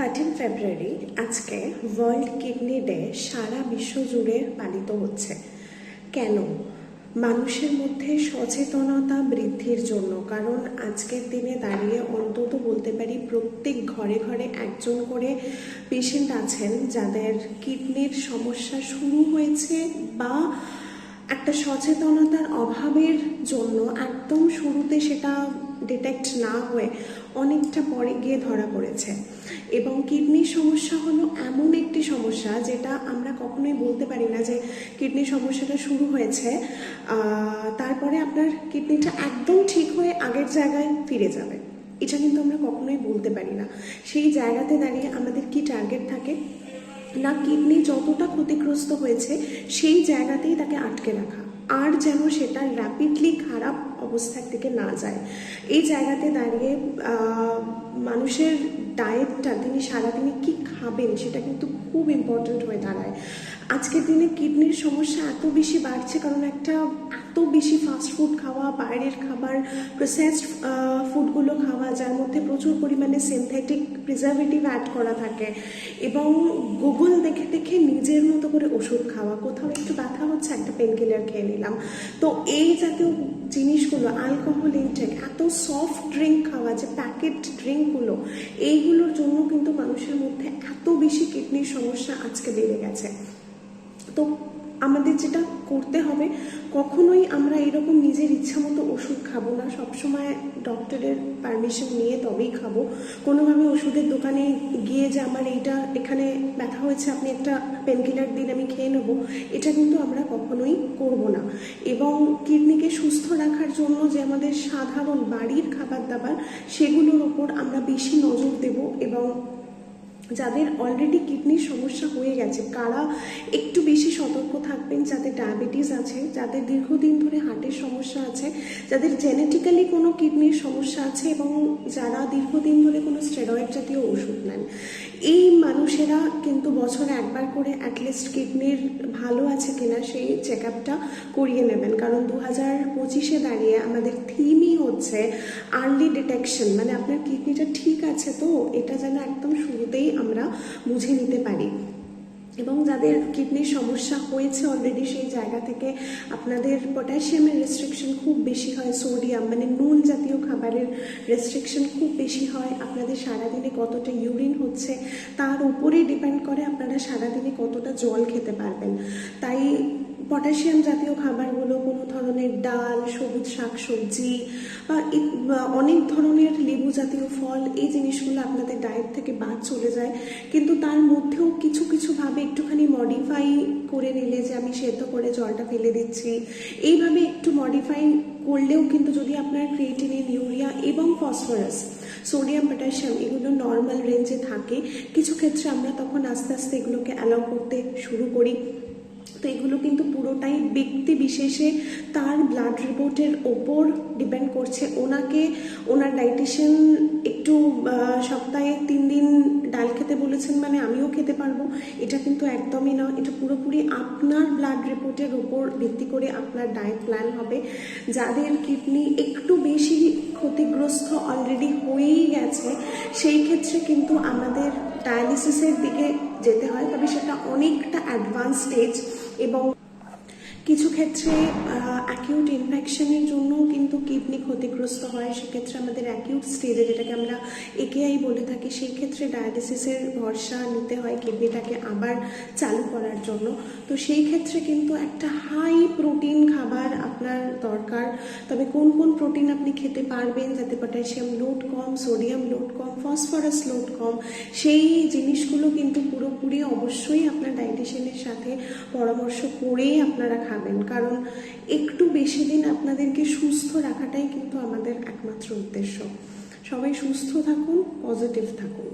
Thirteen ফেব্রুয়ারি আজকে world kidney day সারা বিশ্ব জুড়ে পালিত হচ্ছে। কেন? মানুষের মধ্যে সচেতনতা বৃদ্ধির জন্য। কারণ আজকের দিনে দাঁড়িয়ে অন্তত বলতে পারি প্রত্যেক ঘরে ঘরে একজন করে পেশেন্ট আছেন যাদের কিডনির সমস্যা শুরু হয়েছে বা একটা সচেতনতার অভাবের জন্য একদম শুরুতে সেটা ডিটেক্ট না হয়ে অনেকটা পরে গিয়ে ধরা পড়েছে। এবং কিডনির সমস্যা হলো এমন একটি সমস্যা যেটা আমরা কখনোই বলতে পারি না যে কিডনির সমস্যাটা শুরু হয়েছে তারপরে আপনার কিডনিটা একদম ঠিক হয়ে আগের জায়গায় ফিরে যাবে। এটা কিন্তু আমরা কখনোই বলতে পারি না। সেই জায়গাতে দাঁড়িয়ে আমাদের কি টার্গেট থাকে? না কিডনি যতটা ক্ষতিগ্রস্ত হয়েছে, সেই জায়গাতেই তাকে আটকে রাখা। আর যেন সেটা র্যাপিডলি খারাপ অবস্থার দিকে না যায়। এই জায়গাতে দাঁড়িয়ে মানুষের ডায়েটটা তিনি সারাদিনে কি খাবেন, সেটা কিন্তু খুব ইম্পর্ট্যান্ট হয়ে দাঁড়ায়। আজকের দিনে কিডনির সমস্যা এত বেশি বাড়ছে, কারণ একটা এত বেশি ফাস্ট ফুড খাওয়া, বাইরের খাবার প্রসেসড ফুডগুলো খাওয়া, যার মধ্যে প্রচুর পরিমাণে সিনথেটিক প্রিজারভেটিভ অ্যাড করা থাকে এবং গুগল দেখে দেখে নিজের মতো করে ওষুধ খাওয়া। কোথাও একটু ব্যথা হচ্ছে, একটা পেন কিলার খেয়ে নিলাম। তো এই জাতীয় জিনিসগুলো অ্যালকোহল ইনটেক এত সফট ড্রিঙ্ক খাওয়া যে প্যাকেট ড্রিঙ্কগুলো এইগুলোর জন্য কিন্তু মানুষের মধ্যে এত বেশি কিডনির সমস্যা আজকে বেড়ে গেছে। তো আমাদের যেটা করতে হবে, কখনোই আমরা এরকম নিজের ইচ্ছা মতো ওষুধ খাব না। সবসময় ডক্টরের পারমিশন নিয়ে তবেই খাব। কোনোভাবে ওষুধের দোকানে গিয়ে যে আমার এইটা এখানে ব্যথা হয়েছে, আপনি একটা পেনকিলার দিন, আমি খেয়ে নেব, এটা কিন্তু আমরা কখনোই করব না। এবং কিডনিকে সুস্থ রাখার জন্য যে আমাদের সাধারণ বাড়ির খাবার দাবার, সেগুলোর ওপর আমরা বেশি নজর দেব এবং যাদের অলরেডি কিডনির সমস্যা হয়ে গেছে, কারা একটু বেশি সতর্ক থাকবেন যাদের ডায়াবেটিস আছে, যাদের দীর্ঘদিন ধরে হার্টের সমস্যা আছে, যাদের জেনেটিক্যালি কোনো কিডনির সমস্যা আছে এবং যারা দীর্ঘদিন ধরে কোনো স্টেরয়েড জাতীয় ওষুধ নেন। এই মানুষেরা কিন্তু বছরে একবার করে অ্যাটলিস্ট কিডনির ভালো আছে কিনা সেই চেক আপটা করিয়ে নেবেন। কারণ দু হাজার পঁচিশে দাঁড়িয়ে আমাদের থিমই হচ্ছে আর্লি ডিটেকশন মানে আপনার কিডনিটা ঠিক আছে তো? এটা যেন একদম শুরুতেই আমরা বুঝে নিতে পারি। এবং যাদের কিডনির সমস্যা হয়েছে অলরেডি সেই জায়গা থেকে আপনাদের পটাশিয়ামের রেস্ট্রিকশন খুব বেশি হয় সোডিয়াম মানে নুন জাতীয় খাবারের রেস্ট্রিকশন খুব বেশি হয়, আপনাদের সারাদিনে কতটা ইউরিন হচ্ছে, তার উপরেই ডিপেন্ড করে আপনারা সারাদিনে কতটা জল খেতে পারবেন। তাই পটাশিয়াম জাতীয় খাবারগুলো, কোনো ধরনের ডাল, সবুজ শাকসবজি অনেক ধরনের লেবু জাতীয় ফল, এই জিনিসগুলো আপনাদের ডায়েট থেকে বাদ চলে যায়। কিন্তু তার মধ্যেও কিছু কিছুভাবে একটুখানি মডিফাই করে নিলে যে আমি সেদ্ধ করে জলটা ফেলে দিচ্ছি, এইভাবে একটু মডিফাই করলেও কিন্তু যদি আপনার ক্রিয়েটিনিন ইউরিয়া এবং ফসফরাস সোডিয়াম পটাশিয়াম এগুলো নর্মাল রেঞ্জে থাকে, কিছু ক্ষেত্রে আমরা তখন আস্তে আস্তে এগুলোকে অ্যালাউ করতে শুরু করি। তো এগুলো কিন্তু পুরোটাই ব্যক্তি বিশেষে তার ব্লাড রিপোর্টের ওপর ডিপেন্ড করছে। ওনাকে, ওনার ডাইটিশিয়ান একটু সপ্তাহে তিন দিন ডাল খেতে বলেছেন মানে আমিও খেতে পারব। এটা কিন্তু একদমই না। এটা পুরোপুরি আপনার ব্লাড রিপোর্টের ওপর ভিত্তি করে আপনার ডায়েট প্ল্যান হবে। যাদের কিডনি একটু বেশি ক্ষতিগ্রস্ত অলরেডি হয়েই গেছে, সেই ক্ষেত্রে কিন্তু আমাদের ডায়ালিসিসের দিকে যেতে হয়। তবে সেটা অনেকটা অ্যাডভান্স স্টেজ এবং কিছু ক্ষেত্রে অ্যাকিউট ইনফেকশনের জন্য কিন্তু কিডনি ক্ষতিগ্রস্ত হয়। সেক্ষেত্রে আমাদের অ্যাকিউট স্টেজে যেটাকে আমরা একেআই বলে থাকি। সেই ক্ষেত্রে ডায়ালিসিসের ভরসা নিতে হয় কিডনিটাকে আবার চালু করার জন্য। তো সেই ক্ষেত্রে কিন্তু একটা হাই প্রোটিন খাবার আপনার দরকার। তবে কোন কোন প্রোটিন আপনি খেতে পারবেন যাতে পটাশিয়াম লোড কম সোডিয়াম লোড কম ফসফরাস লোড কম, সেই জিনিসগুলো কিন্তু পুরোপুরি অবশ্যই আপনার ডায়েটিশিয়ানের সাথে পরামর্শ করেই আপনারা খাবেন। কারণ একটু বেশি দিন আপনাদেরকে সুস্থ রাখাটাই কিন্তু আমাদের একমাত্র উদ্দেশ্য। সবাই সুস্থ থাকুন পজিটিভ থাকুন।